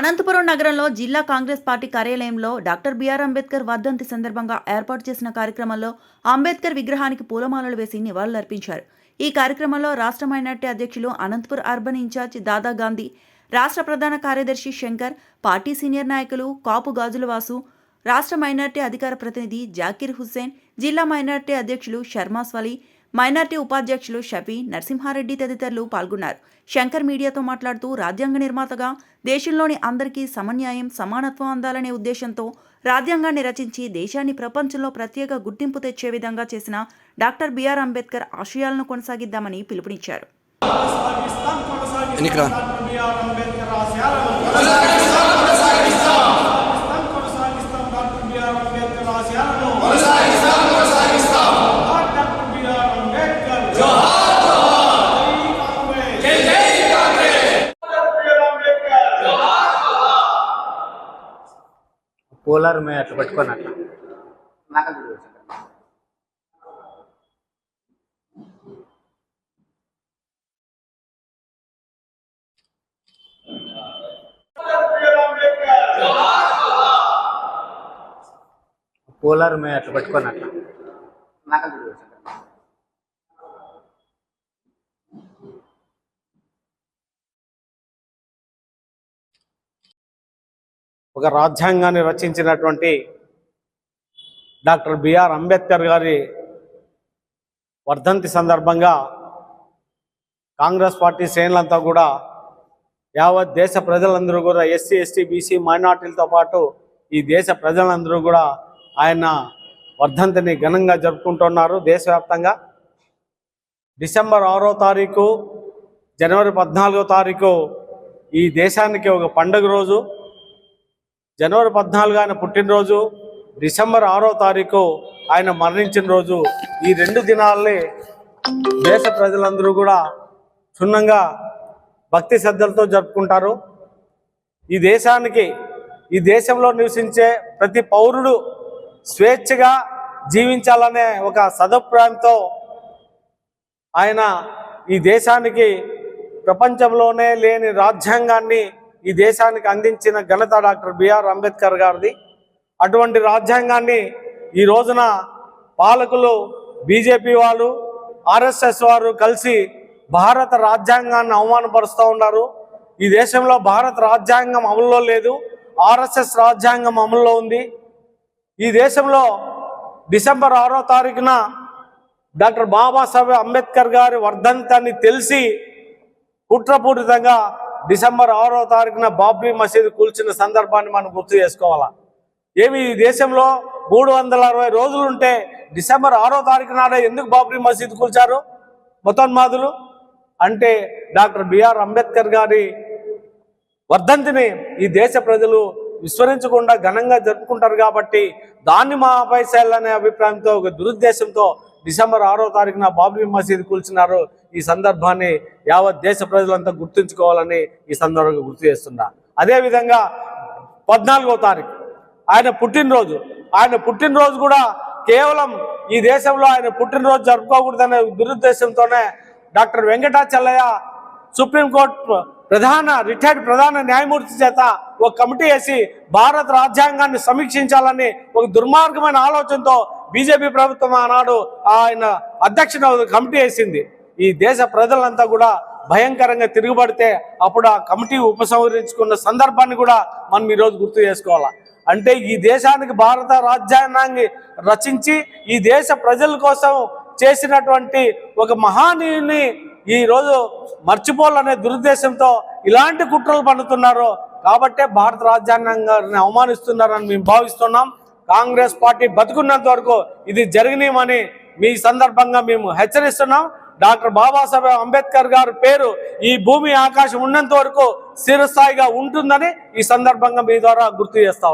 అనంతపురం నగరంలో జిల్లా కాంగ్రెస్ పార్టీ కార్యాలయంలో డాక్టర్ బిఆర్ అంబేద్కర్ వర్ధంతి సందర్భంగా ఏర్పాటు చేసిన కార్యక్రమంలో అంబేద్కర్ విగ్రహానికి పూలమాలలు వేసి నివాళులర్పించారు ఈ కార్యక్రమంలో రాష్ట్ర మైనార్టీ అధ్యక్షులు అనంతపురం అర్బన్ ఇన్ఛార్జ్ దాదా గాంధీ రాష్ట్ర ప్రధాన కార్యదర్శి శంకర్ పార్టీ సీనియర్ నాయకులు కాపు గాజుల వాసు రాష్ట్ర మైనార్టీ అధికార ప్రతినిధి జాకీర్ హుస్సేన్ జిల్లా మైనార్టీ అధ్యక్షులు శర్మా స్వలి మైనార్టీ ఉపాధ్యక్షులు షఫీ నరసింహారెడ్డి తదితరులు పాల్గొన్నారు. శంకర్ మీడియాతో మాట్లాడుతూ రాజ్యాంగ నిర్మాతగా దేశంలోని అందరికీ సమన్యాయం సమానత్వం అందాలనే ఉద్దేశంతో రాజ్యాంగాన్ని రచించి దేశాన్ని ప్రపంచంలో ప్రత్యేక గుర్తింపు తెచ్చే విధంగా చేసిన డాక్టర్ బిఆర్ అంబేద్కర్ ఆశయాలను కొనసాగిద్దామని పిలుపునిచ్చారు. కూలర్ మేము అట్లా పట్టుకొని అట్లా. కూలర్ మేము అట్లా పట్టుకొని అట్లా. ఒక రాజ్యాంగాన్ని రచించినటువంటి డాక్టర్ బిఆర్ అంబేద్కర్ గారి వర్ధంతి సందర్భంగా కాంగ్రెస్ పార్టీ శ్రేణులంతా కూడా యావత్ దేశ ప్రజలందరూ కూడా ఎస్సీ ఎస్టీ బీసీ మైనార్టీలతో పాటు ఈ దేశ ప్రజలందరూ కూడా ఆయన వర్ధంతిని ఘనంగా జరుపుకుంటున్నారు దేశవ్యాప్తంగా. డిసెంబర్ ఆరో తారీఖు జనవరి పద్నాలుగో తారీఖు ఈ దేశానికి ఒక పండుగ రోజు. జనవరి పద్నాలుగు ఆయన పుట్టినరోజు డిసెంబర్ ఆరో తారీఖు ఆయన మరణించిన రోజు ఈ రెండు దినాల్ని దేశ ప్రజలందరూ కూడా క్షుణ్ణంగా భక్తి శ్రద్ధలతో జరుపుకుంటారు. ఈ దేశానికి ఈ దేశంలో నివసించే ప్రతి పౌరుడు స్వేచ్ఛగా జీవించాలనే ఒక సదభిప్రాయంతో ఆయన ఈ దేశానికి ప్రపంచంలోనే లేని రాజ్యాంగాన్ని ఈ దేశానికి అందించిన ఘనత డాక్టర్ బిఆర్ అంబేద్కర్ గారిది. అటువంటి రాజ్యాంగాన్ని ఈ రోజున పాలకులు బీజేపీ వాళ్ళు ఆర్ఎస్ఎస్ వారు కలిసి భారత రాజ్యాంగాన్ని అవమానపరుస్తూ ఉన్నారు. ఈ దేశంలో భారత రాజ్యాంగం అమల్లో లేదు ఆర్ఎస్ఎస్ రాజ్యాంగం అమల్లో ఉంది. ఈ దేశంలో డిసెంబర్ ఆరో తారీఖున డాక్టర్ బాబాసాహెబ్ అంబేద్కర్ గారి వర్ధంతాన్ని తెలిసి కుట్రపూరితంగా డిసెంబర్ ఆరో తారీఖున బాబ్రీ మసీదు కూల్చిన సందర్భాన్ని మనం గుర్తు చేసుకోవాలా? ఏమి ఈ దేశంలో మూడు వందల అరవై రోజులుంటే డిసెంబర్ ఆరో తారీఖు నాడే ఎందుకు బాబ్రీ మసీదు కూల్చారు? మొతన్మాదులు? అంటే డాక్టర్ బిఆర్ అంబేద్కర్ గారి వర్ధంతిని ఈ దేశ ప్రజలు విస్మరించకుండా ఘనంగా జరుపుకుంటారు కాబట్టి దాన్ని మా పైసలనే అభిప్రాయంతో ఒక దురుద్దేశంతో డిసెంబర్ ఆరో తారీఖున బాబ్రీ మసీదు కూల్చినారు ఈ సందర్భాన్ని యావత్ దేశ ప్రజలంతా గుర్తుంచుకోవాలని ఈ సందర్భంగా గుర్తు చేస్తున్నా. అదేవిధంగా పద్నాలుగో తారీఖు ఆయన పుట్టినరోజు. ఆయన పుట్టినరోజు కూడా కేవలం ఈ దేశంలో ఆయన పుట్టినరోజు జరుపుకోకూడదనే దురుద్దేశంతోనే డాక్టర్ వెంకటాచల్లయ్య సుప్రీంకోర్టు ప్రధాన రిటైర్డ్ ప్రధాన న్యాయమూర్తి చేత ఒక కమిటీ వేసి భారత రాజ్యాంగాన్ని సమీక్షించాలని ఒక దుర్మార్గమైన ఆలోచనతో బీజేపీ ప్రభుత్వం ఆనాడు ఆయన అధ్యక్షుడు కమిటీ వేసింది. ఈ దేశ ప్రజలంతా కూడా భయంకరంగా తిరుగుబడితే అప్పుడు ఆ కమిటీ ఉపసంహరించుకున్న సందర్భాన్ని కూడా మనం ఈరోజు గుర్తు చేసుకోవాలా. అంటే ఈ దేశానికి భారత రాజ్యాంగాన్ని రచించి ఈ దేశ ప్రజల కోసం చేసినటువంటి ఒక మహానీయుని ఈ రోజు మర్చిపోవాలనే దురుద్దేశంతో ఇలాంటి కుట్రలు పండుతున్నారు కాబట్టే భారత రాజ్యాంగాన్ని అవమానిస్తున్నారని మేము భావిస్తున్నాం. కాంగ్రెస్ పార్టీ బతుకున్నంత వరకు ఇది జరగనీయమని మీ సందర్భంగా మేము హెచ్చరిస్తున్నాం. డాక్టర్ బాబాసాహెబ్ అంబేద్కర్ గారి పేరు ఈ భూమి ఆకాశం ఉన్నంత వరకు స్థిరస్థాయిగా ఉంటుందని ఈ సందర్భంగా మీ ద్వారా గుర్తు చేస్తా